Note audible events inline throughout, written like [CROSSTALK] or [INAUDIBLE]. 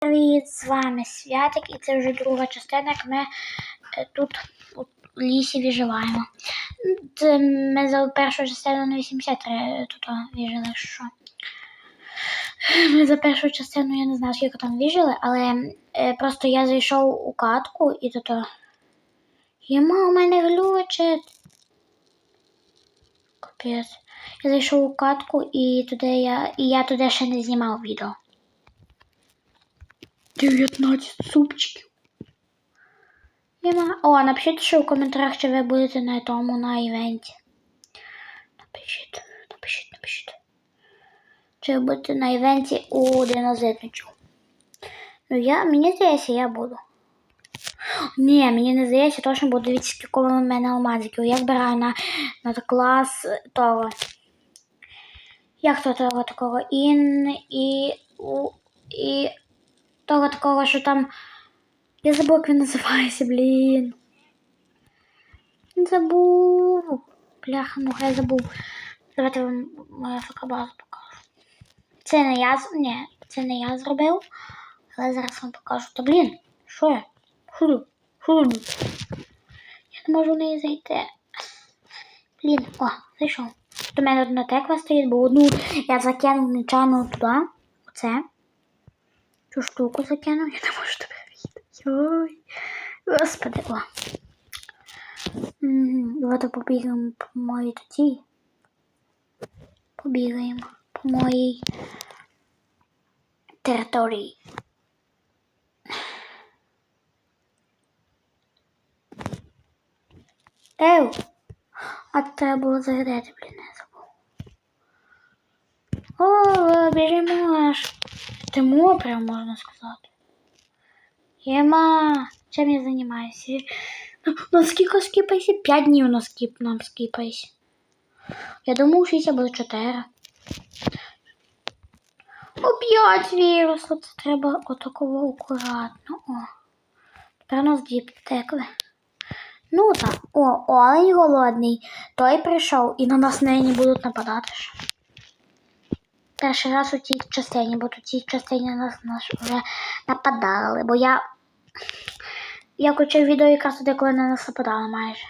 Привіт, з вами Святик, і це вже друга частина, як ми е, тут у лісі виживаємо. Ми за першу частину на 83 тут вижили, що. Ми за першу частину я не знаю, скільки там вижили, але е, просто я зайшов у катку і тут. Єма, у мене глючить. Капець. Я зайшов у катку і туди я. І я туди ще не знімав відео. 19 супчиків. Нема. О, напишіть, що в коментарях, чи ви будете на тому на івенті. Напишіть, напишіть, напишіть. Чи ви будете на івенті у динозавричу. Ну я, мені здається, я буду. Ні, мені не здається, точно буду дивіться, скільки в мене алмазиків. Я збираю на, на клас того. Як то того такого? Ін і у і того такого, що там. Я забув, як він називається, блін. Забув. Бляха, ну я забув. Давайте вам мою фокабазу покажу. Це не я Ні, це не я зробив. Але зараз вам покажу. Та блін, що я? Тут? Я не можу в неї зайти. Блін, о, зайшов. До мене одна теква стоїть, бо одну я закинув нечайно туди. Оце. Цю штуку закинув, я не можу тебе. Господи, о. Давайте побігаємо по моїй тоді. Побігаємо по моїй території. Ев! А треба було загадати, блін, не забув. О, біжимо. Тимо, прям можна сказати. Ема, чим я займаюся? На скільки скіпайся? П'ять днів на скіп нам скіпайся. Я думав, що це буде чотири. Оп'ять вірусло, це треба отакого акуратно. О. Тепер у нас дві текли. Ну так, о, олень голодний. Той прийшов і на нас нині будуть нападати. ще. Перший раз у цій частині, бо у цій частині нас, нас вже нападали, бо я. Я включив відео якраз тоді, коли на нас нападали майже.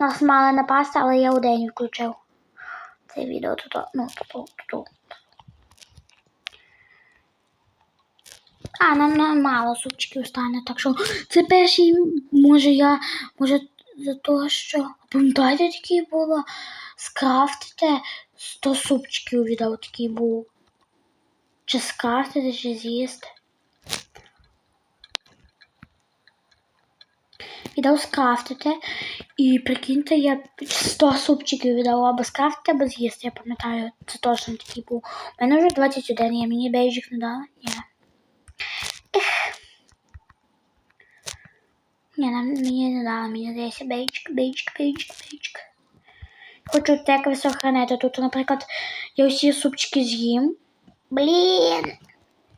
Нас мали напасти, але я у включив. Це відео тут, ну, тут, тут. А, нам, мало супчиків стане, так що це перший, може я, може за того, що пам'ятаєте, такий було скрафтити 100 супчиків віддав такий був. Чи скрафтити, чи з'їсти. Віддав скрафтити. І прикиньте, я 100 супчиків віддав або скрафтити, або з'їсти. Я пам'ятаю, це точно такий був. У мене вже 21, я мені бейджик не дала? Ні. Ні, нам мені не дала, мені здається бейджик, бейджик, бейджик, бейджик. Хочу так висохранити. Тут, наприклад, я всі супчики з'їм. Блін!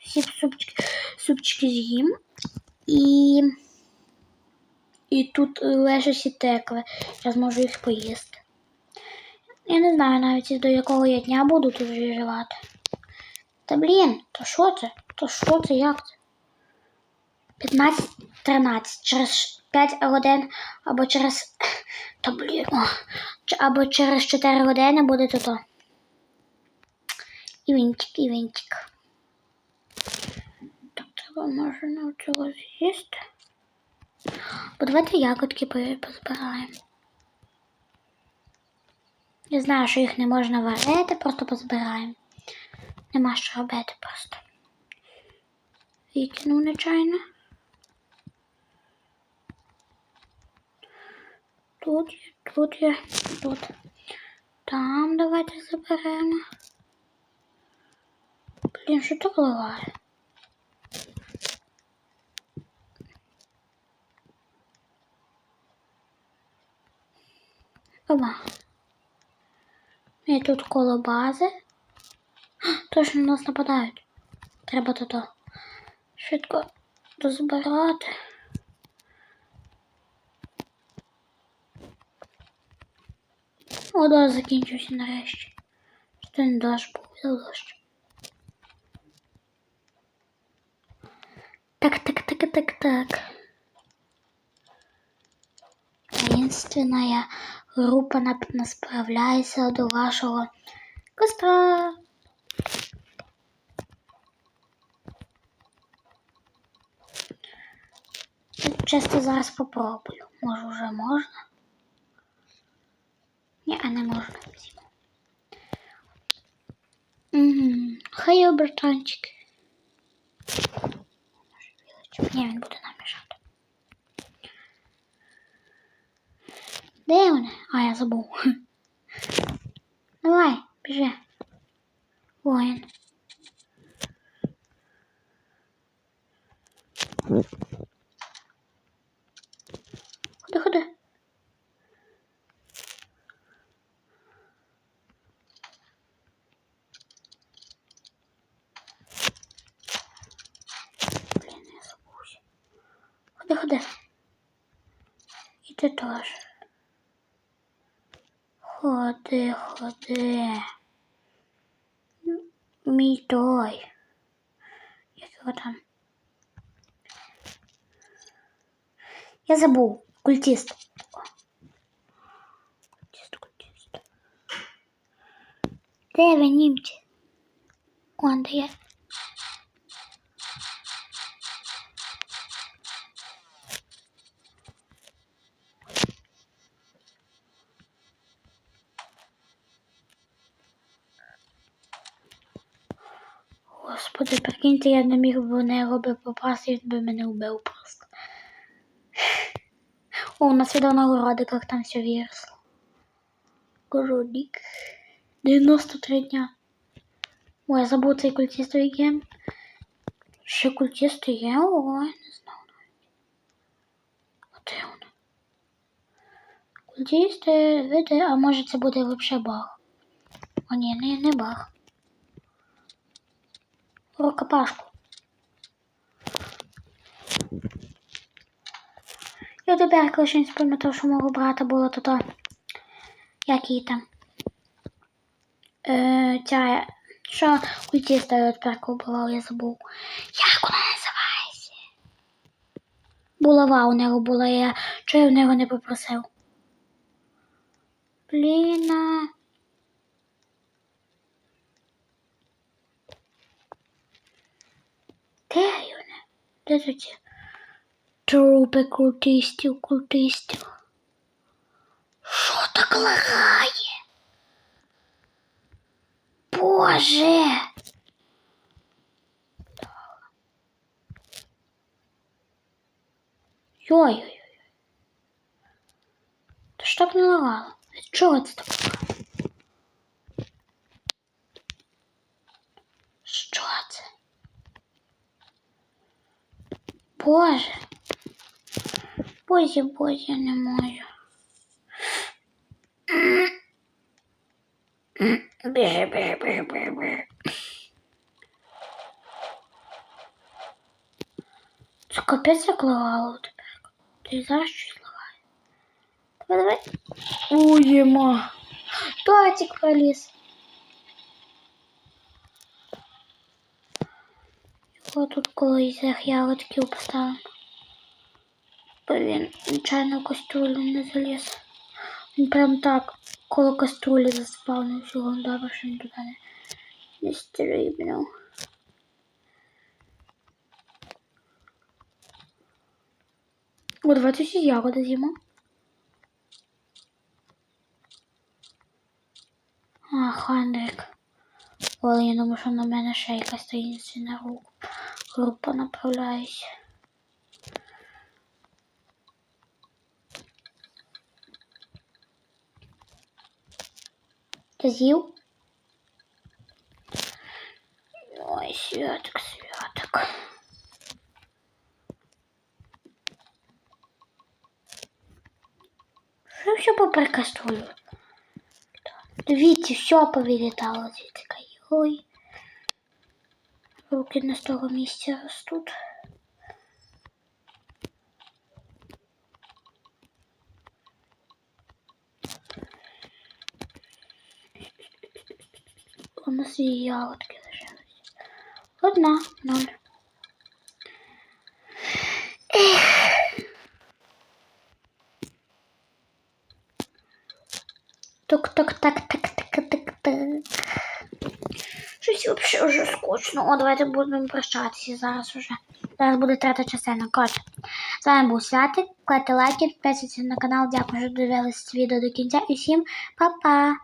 Всі супчики, супчики з'їм. І. І тут лежать всі текли. Я зможу їх поїсти. Я не знаю навіть до якого я дня буду тут виживати. Та блін, то що це? То що це? Як це? 15-13. Через 5 годин або через. Та блін. Або через 4 години буде вінчик, і вінчик. Так, треба можна цього з'їсти. Бо давайте ягодки позбираємо. Я знаю, що їх не можна варити, просто позбираємо. Нема що робити просто. Викинув нечайно. Тут є, тут є, тут. Там давайте заберемо. Блін, що так лагає? Оба. І тут коло бази. Точно на нас нападають. Треба то-то. Швидко розбирати. Дощ закінчився нарешті. Що не дощ був, дощ. Так, так, так, так, так. Таинственная группа напевно справляється до вашого костра. Чисто зараз попробую. Може вже можна? Ні, а не можна. Угу. Хай братанчик. Ні, він буде нам мішати. Де вони? А, я забув. [LAUGHS] Давай, біжи. Воїн. теж. Ходи, ходи. Мій той. Як його там? Я забув. Культист. О. Культист, культист. Де ви, німці? Он де я. Господи, прикиньте, я не міг би в нього би попасти, він би мене вбив просто. О, у нас как там все выросло. Грудик. 93 дня. Ой, я забув цей культистовий гем. Ще культисти є? Ой, не знав навіть. А де вони? Культисти, види, а може це буде вообще баг. О, ні, не, не баг. Рукопашку. Я тепер коли щось пам'ятав, що мого брата було то то. Як там? Е, ця, що культиста я тепер була, я забув. Як вона називається? Булава у нього була, я чого я в нього не попросив. Бліна. Вони? Де тут? Трупи культистів, культистів. Що так лагає? Боже. Йой-йой-йой. Та ж так не лагало? Від чого це так лагає? Боже. Боже, боже, я не можу. Біжи, біжи, біжи, біжи, біжи. Це капець як лагало тепер. Ти зараз щось лагає. Давай, давай. Ой, єма. Тотик проліз. Тут колись ягодків поставимо. Блін, нечайно в каструлю не заліз. Він прям так коло каструлі заспавнився. Вон добре, що він туди не, не стрибнув. О, давайте всі ягоди з'їмо. А, Хандрик. Ой, я думаю, що на мене ще якась таїнственна руку. Група направляється. Ти з'їв? Ой, святок, святок. Що все поприкастую? Дивіться, все повилітало звідти. Ой. Руки не з того місця ростуть. У нас є ягодки лишились. Одна, ноль. Тук-тук-так-так-так-так-так. Щось уже скучно. О, давайте будемо прощатися зараз уже. Зараз буде третя частина. Коротше, з вами був Святик. Кладьте лайки, підписуйтесь на канал. Дякую, що дивились відео до кінця. І всім па-па!